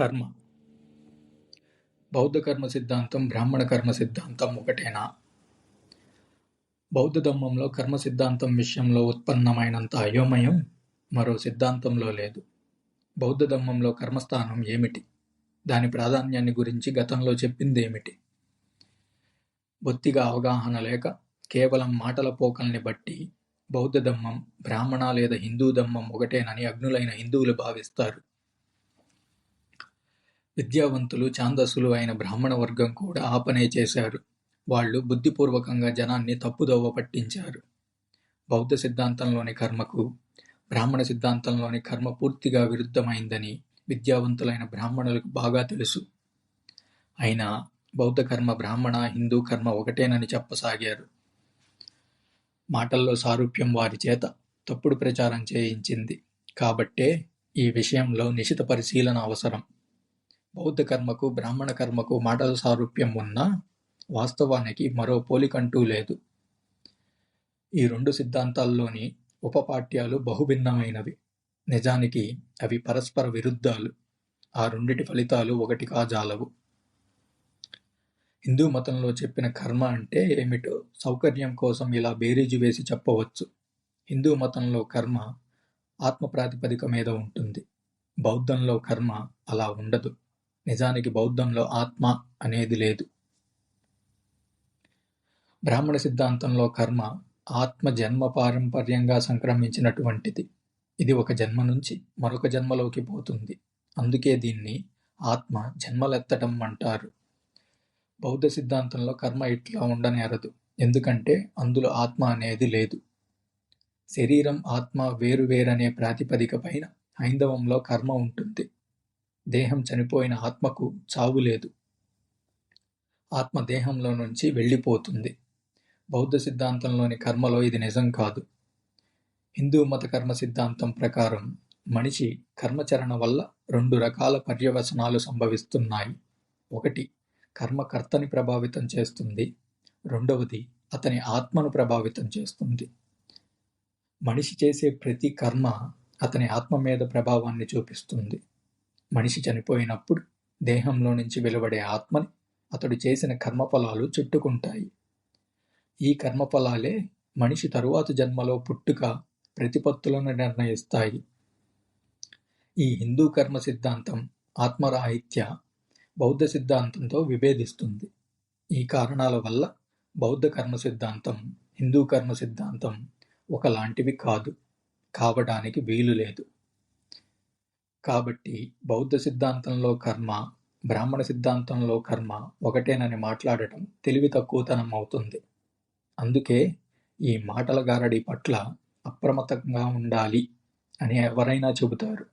కర్మ. బౌద్ధ కర్మ సిద్ధాంతం బ్రాహ్మణ కర్మ సిద్ధాంతం ఒకటేనా? బౌద్ధ ధర్మంలో కర్మ సిద్ధాంతం విషయంలో ఉత్పన్నమైనంత అయోమయం మరో సిద్ధాంతంలో లేదు. బౌద్ధ ధర్మంలో కర్మస్థానం ఏమిటి? దాని ప్రాధాన్యాన్ని గురించి గతంలో చెప్పిందేమిటి? బొత్తిగా అవగాహన లేక కేవలం మాటల పోకల్ని బట్టి బౌద్ధ ధమ్మం బ్రాహ్మణ లేదా హిందూ ధమ్మం ఒకటేనని అగ్నులైన హిందువులు భావిస్తారు. విద్యావంతులు ఛాందస్సులు అయిన బ్రాహ్మణ వర్గం కూడా ఆపనే చేశారు. వాళ్ళు బుద్ధిపూర్వకంగా జనాన్ని తప్పుదోవ పట్టించారు. బౌద్ధ సిద్ధాంతంలోని కర్మకు బ్రాహ్మణ సిద్ధాంతంలోని కర్మ పూర్తిగా విరుద్ధమైందని విద్యావంతులైన బ్రాహ్మణులకు బాగా తెలుసు. అయినా బౌద్ధ కర్మ బ్రాహ్మణ హిందూ కర్మ ఒకటేనని చెప్పసాగారు. మాటల్లో సారూప్యం వారి చేత తప్పుడు ప్రచారం చేయించింది కాబట్టే ఈ విషయంలో నిశిత పరిశీలన అవసరం. బౌద్ధ కర్మకు బ్రాహ్మణ కర్మకు మాటల సారూప్యం ఉన్నా వాస్తవానికి మరో పోలికంటూ లేదు. ఈ రెండు సిద్ధాంతాల్లోని ఉపపాఠ్యాలు బహుభిన్నమైనవి. నిజానికి అవి పరస్పర విరుద్ధాలు. ఆ రెండిటి ఫలితాలు ఒకటి కాజాలవు. హిందూ మతంలో చెప్పిన కర్మ అంటే ఏమిటో సౌకర్యం కోసం ఇలా బేరీజు వేసి చెప్పవచ్చు. హిందూ మతంలో కర్మ ఆత్మ ప్రాతిపదిక మీద ఉంటుంది. బౌద్ధంలో కర్మ అలా ఉండదు. నిజానికి బౌద్ధంలో ఆత్మ అనేది లేదు. బ్రాహ్మణ సిద్ధాంతంలో కర్మ ఆత్మ జన్మ పారంపర్యంగా సంక్రమించినటువంటిది. ఇది ఒక జన్మ నుంచి మరొక జన్మలోకి పోతుంది. అందుకే దీన్ని ఆత్మ జన్మలెత్తడం అంటారు. బౌద్ధ సిద్ధాంతంలో కర్మ ఇట్లా ఉండనేరదు ఎందుకంటే అందులో ఆత్మ అనేది లేదు. శరీరం ఆత్మ వేరు వేరనే ప్రాతిపదిక పైన హైందవంలో కర్మ ఉంటుంది. దేహం చనిపోయిన ఆత్మకు చావు లేదు. ఆత్మ దేహంలో నుంచి వెళ్ళిపోతుంది. బౌద్ధ సిద్ధాంతంలోని కర్మలో ఇది నిజం కాదు. హిందూ మత కర్మ సిద్ధాంతం ప్రకారం మనిషి కర్మచరణ వల్ల రెండు రకాల పర్యవసనాలు సంభవిస్తున్నాయి. ఒకటి కర్మకర్తని ప్రభావితం చేస్తుంది. రెండవది అతని ఆత్మను ప్రభావితం చేస్తుంది. మనిషి చేసే ప్రతి కర్మ అతని ఆత్మ మీద ప్రభావాన్ని చూపిస్తుంది. మనిషి చనిపోయినప్పుడు దేహంలో నుంచి వెలువడే ఆత్మని అతడు చేసిన కర్మఫలాలు చుట్టుకుంటాయి. ఈ కర్మఫలాలే మనిషి తరువాత జన్మలో పుట్టుక ప్రతిపత్తులను నిర్ణయిస్తాయి. ఈ హిందూ కర్మ సిద్ధాంతం ఆత్మరాహిత్య బౌద్ధ సిద్ధాంతంతో విభేదిస్తుంది. ఈ కారణాల వల్ల బౌద్ధ కర్మ సిద్ధాంతం హిందూ కర్మ సిద్ధాంతం ఒకలాంటివి కాదు కావడానికి వీలు లేదు. కాబట్టి బౌద్ధ సిద్ధాంతంలో కర్మ బ్రాహ్మణ సిద్ధాంతంలో కర్మ ఒకటేనని మాట్లాడటం తెలివి తక్కువతనం అవుతుంది. అందుకే ఈ మాటల గారడి పట్ల అప్రమత్తంగా ఉండాలి అని ఎవరైనా చెబుతారు.